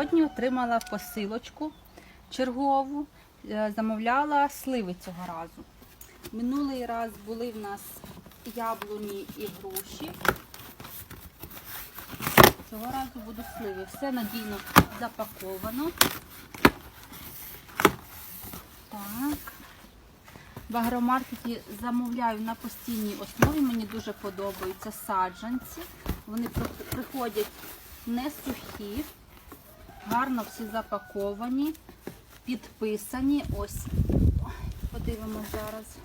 Сьогодні отримала посилочку чергову, Е, замовляла сливи цього разу. Минулий раз були в нас яблуні і груші. Цього разу буду сливи. Все надійно запаковано. Так. В агромаркеті замовляю на постійній основі. Мені дуже подобаються саджанці. Вони приходять не сухі, гарно всі запаковані, підписані. Ось. Ой, Подивимось зараз.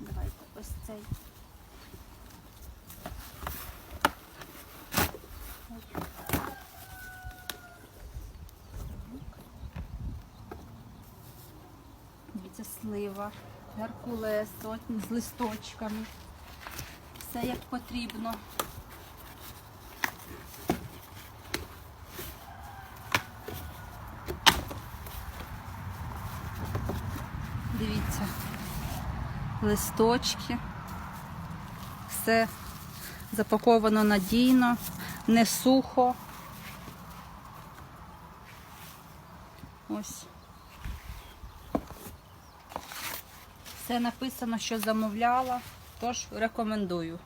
Давайте ось цей. Дивіться, слива, геркулес з листочками. Все як потрібно. Дивіться, листочки. Все запаковано надійно, не сухо. Ось. Все написано, що замовляла, тож рекомендую.